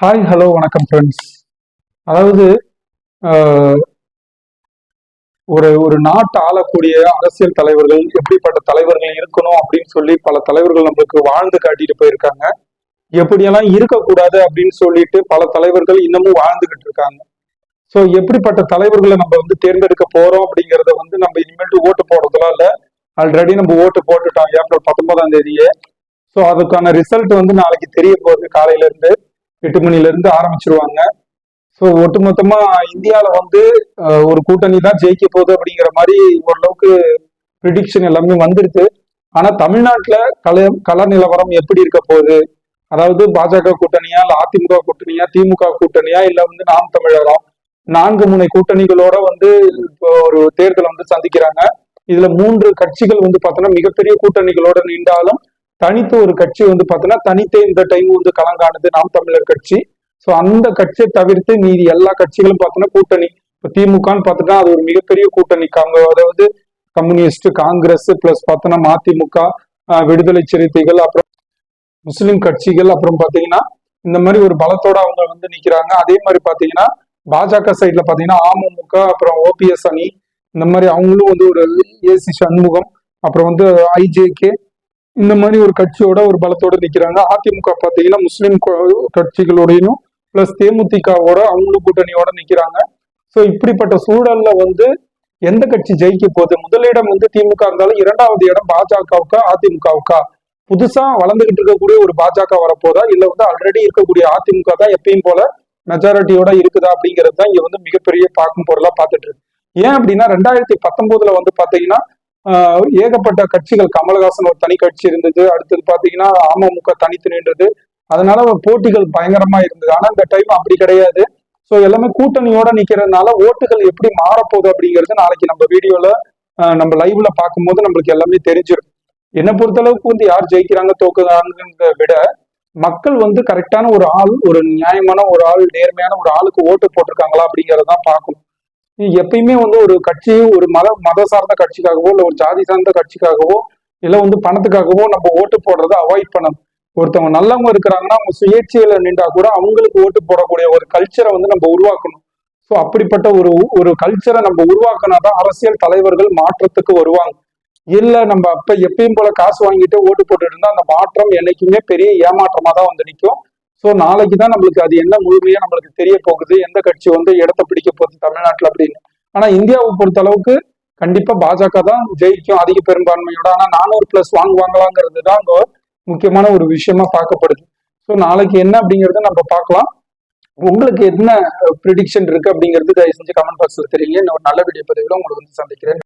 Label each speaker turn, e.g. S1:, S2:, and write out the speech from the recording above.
S1: Hi hello வணக்கம் friends அதாவது ஒரு ஒரு நாட்டை ஆளக்கூடிய அரசியல் தலைவர்கள் எப்படிப்பட்ட தலைவர்கள் இருக்கணும் அப்படின்னு சொல்லி பல தலைவர்கள் நம்மளுக்கு வாழ்ந்து காட்டிட்டு போயிருக்காங்க. எப்படியெல்லாம் இருக்கக்கூடாது அப்படின்னு சொல்லிட்டு பல தலைவர்கள் இன்னமும் வாழ்ந்துகிட்டு இருக்காங்க. ஸோ எப்படிப்பட்ட தலைவர்களை நம்ம வந்து தேர்ந்தெடுக்க போறோம் அப்படிங்கிறத வந்து நம்ம இனிமேட்டு ஓட்டு போடுறதுலாம் இல்லை. ஆல்ரெடி நம்ம ஓட்டு போட்டுட்டோம் ஏப்ரல் பத்தொன்பதாம் தேதியே. ஸோ அதுக்கான ரிசல்ட் வந்து நாளைக்கு தெரிய போகுது காலையில இருந்து எட்டு மணில இருந்து ஆரம்பிச்சிருவாங்க. ஸோ ஒட்டுமொத்தமா இந்தியாவில வந்து ஒரு கூட்டணி தான் ஜெயிக்க போகுது அப்படிங்கிற மாதிரி ஓரளவுக்கு ப்ரிடிக்ஷன் எல்லாமே வந்துருது ஆனா தமிழ்நாட்டில் கல கள நிலவரம் எப்படி இருக்க போகுது? அதாவது பாஜக கூட்டணியா இல்ல அதிமுக கூட்டணியா திமுக கூட்டணியா இல்ல வந்து நாம் தமிழகம் நான்கு முனை கூட்டணிகளோட வந்து இப்போ ஒரு தேர்தலை வந்து சந்திக்கிறாங்க. இதுல மூன்று கட்சிகள் வந்து பார்த்தோன்னா மிகப்பெரிய கூட்டணிகளோட நின்றாலும் தனித்து ஒரு கட்சி வந்து பார்த்தீங்கன்னா தனித்தே இந்த டைம் வந்து கலங்கானது நாம் தமிழர் கட்சி. ஸோ அந்த கட்சியை தவிர்த்து மீதி எல்லா கட்சிகளும் பார்த்தோன்னா கூட்டணி. இப்போ திமுகன்னு பார்த்தீங்கன்னா அது ஒரு மிகப்பெரிய கூட்டணி காங்க அதாவது கம்யூனிஸ்ட் காங்கிரஸ் பிளஸ் பார்த்தோன்னா மதிமுக விடுதலை சிறுத்தைகள் அப்புறம் முஸ்லிம் கட்சிகள் அப்புறம் பார்த்தீங்கன்னா இந்த மாதிரி ஒரு பலத்தோட அவங்க வந்து நிற்கிறாங்க அதே மாதிரி பார்த்தீங்கன்னா பாஜக சைட்ல பார்த்தீங்கன்னா அமமுக அப்புறம் ஓபிஎஸ் அணி இந்த மாதிரி அவங்களும் வந்து ஒரு ஏசி சண்முகம் அப்புறம் வந்து ஐஜேகே இந்த மாதிரி ஒரு கட்சியோட ஒரு பலத்தோட நிக்கிறாங்க. அதிமுக பாத்தீங்கன்னா முஸ்லிம் கட்சிகளோடையும் பிளஸ் தேமுதிகவோட அவங்களும் கூட்டணியோட நிக்கிறாங்க. ஸோ இப்படிப்பட்ட சூழல்ல வந்து எந்த கட்சி ஜெயிக்க போகுது? முதலிடம் வந்து திமுக இருந்தாலும் இரண்டாவது இடம் பாஜகவுக்கா அதிமுகவுக்கா? புதுசா வளர்ந்துகிட்டு இருக்கக்கூடிய ஒரு பாஜக வரப்போதா? இல்ல வந்து ஆல்ரெடி இருக்கக்கூடிய அதிமுக தான் எப்பயும் போல மெஜாரிட்டியோட இருக்குதா அப்படிங்கிறது தான் இங்க வந்து மிகப்பெரிய பார்க்கும் பொருளா பார்த்துட்டு இருக்கு. ஏன் அப்படின்னா ரெண்டாயிரத்தி பத்தொன்பதுல வந்து பாத்தீங்கன்னா ஏகப்பட்ட கட்சிகள். கமலஹாசன் ஒரு தனி கட்சி இருந்தது. அடுத்தது பாத்தீங்கன்னா அமமுக தனித்து நின்றது. அதனால போட்டிகள் பயங்கரமா இருந்தது. ஆனா இந்த டைம் அப்படி கிடையாது. ஸோ எல்லாமே கூட்டணியோட நிக்கிறதுனால ஓட்டுகள் எப்படி மாறப்போகுது அப்படிங்கிறது நாளைக்கு நம்ம வீடியோல நம்ம லைவ்ல பார்க்கும்போது நம்மளுக்கு எல்லாமே தெரிஞ்சிடும் என்னை பொறுத்தளவுக்கு வந்து யார் ஜெயிக்கிறாங்க தோக்குறாங்கிறத விட மக்கள் வந்து கரெக்டான ஒரு ஆள் ஒரு நியாயமான ஒரு ஆள் நேர்மையான ஒரு ஆளுக்கு ஓட்டு போட்டிருக்காங்களா அப்படிங்கறதான் பார்க்கணும். எப்பயுமே வந்து ஒரு கட்சி ஒரு மத மத சார்ந்த கட்சிக்காகவோ இல்லை ஒரு ஜாதி சார்ந்த கட்சிக்காகவோ இல்லை வந்து பணத்துக்காகவோ நம்ம ஓட்டு போடுறதை அவாய்ட் பண்ணணும். ஒருத்தவங்க நல்லவங்க இருக்கிறாங்கன்னா அவங்க சுயேட்சையில நின்றா கூட அவங்களுக்கு ஓட்டு போடக்கூடிய ஒரு கல்ச்சரை வந்து நம்ம உருவாக்கணும். ஸோ அப்படிப்பட்ட ஒரு ஒரு கல்ச்சரை நம்ம உருவாக்கினாதான் அரசியல் தலைவர்கள் மாற்றத்துக்கு வருவாங்க. இல்லை நம்ம அப்ப எப்பயும் போல காசு வாங்கிட்டு ஓட்டு போட்டுட்டு இருந்தா அந்த மாற்றம் என்னைக்குமே பெரிய ஏமாற்றமா தான் வந்து நிற்கும் ஸோ நாளைக்கு தான் நம்மளுக்கு அது என்ன முழுமையா நம்மளுக்கு தெரிய போகுது எந்த கட்சி வந்து இடத்த பிடிக்க போகுது தமிழ்நாட்டுல அப்படின்னு. ஆனா இந்தியாவை பொறுத்த அளவுக்கு கண்டிப்பா பாஜக தான் ஜெயிக்கும் அதிக பெரும்பான்மையோட. ஆனா நானூறு பிளஸ் வாங்குவாங்களாங்கிறது தான் அங்க முக்கியமான ஒரு விஷயமா பார்க்கப்படுது. ஸோ நாளைக்கு என்ன அப்படிங்கறத நம்ம பார்க்கலாம். உங்களுக்கு என்ன ப்ரிடிக்ஷன் இருக்கு அப்படிங்கிறது தயவு செஞ்சு கமெண்ட் பாக்ஸ்ல தெரியுங்க. இன்னும் ஒரு நல்ல வீடியோ பதிவில் உங்களை வந்து சந்திக்கிறேன்.